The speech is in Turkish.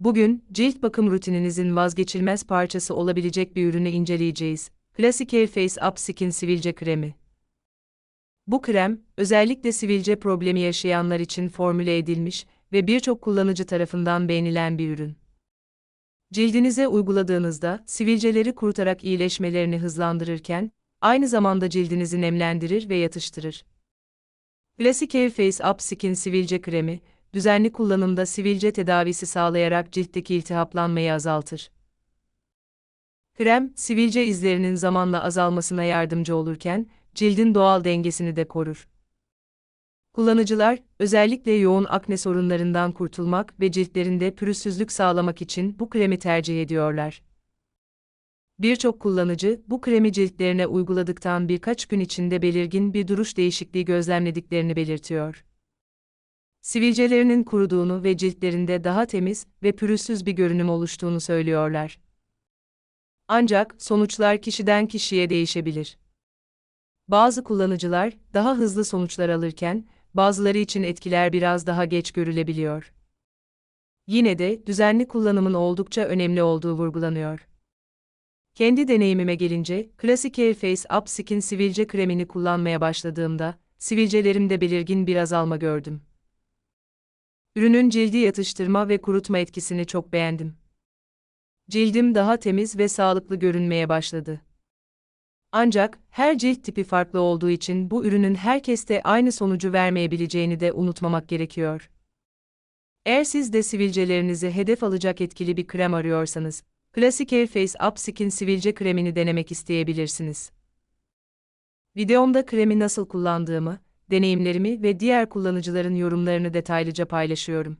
Bugün, cilt bakım rutininizin vazgeçilmez parçası olabilecek bir ürünü inceleyeceğiz. Classic Face Up Skin Sivilce Kremi. Bu krem, özellikle sivilce problemi yaşayanlar için formüle edilmiş ve birçok kullanıcı tarafından beğenilen bir ürün. Cildinize uyguladığınızda, sivilceleri kurutarak iyileşmelerini hızlandırırken, aynı zamanda cildinizi nemlendirir ve yatıştırır. Classic Face Up Skin Sivilce Kremi, düzenli kullanımda sivilce tedavisi sağlayarak ciltteki iltihaplanmayı azaltır. Krem, sivilce izlerinin zamanla azalmasına yardımcı olurken, cildin doğal dengesini de korur. Kullanıcılar, özellikle yoğun akne sorunlarından kurtulmak ve ciltlerinde pürüzsüzlük sağlamak için bu kremi tercih ediyorlar. Birçok kullanıcı, bu kremi ciltlerine uyguladıktan birkaç gün içinde belirgin bir duruş değişikliği gözlemlediklerini belirtiyor. Sivilcelerinin kuruduğunu ve ciltlerinde daha temiz ve pürüzsüz bir görünüm oluştuğunu söylüyorlar. Ancak sonuçlar kişiden kişiye değişebilir. Bazı kullanıcılar daha hızlı sonuçlar alırken, bazıları için etkiler biraz daha geç görülebiliyor. Yine de düzenli kullanımın oldukça önemli olduğu vurgulanıyor. Kendi deneyimime gelince, Classic Hair Face Up Skin sivilce kremini kullanmaya başladığımda, sivilcelerimde belirgin bir azalma gördüm. Ürünün cildi yatıştırma ve kurutma etkisini çok beğendim. Cildim daha temiz ve sağlıklı görünmeye başladı. Ancak her cilt tipi farklı olduğu için bu ürünün herkeste aynı sonucu vermeyebileceğini de unutmamak gerekiyor. Eğer siz de sivilcelerinizi hedef alacak etkili bir krem arıyorsanız, Classic Hair Face Up Skin sivilce kremini denemek isteyebilirsiniz. Videomda kremi nasıl kullandığımı, deneyimlerimi ve diğer kullanıcıların yorumlarını detaylıca paylaşıyorum.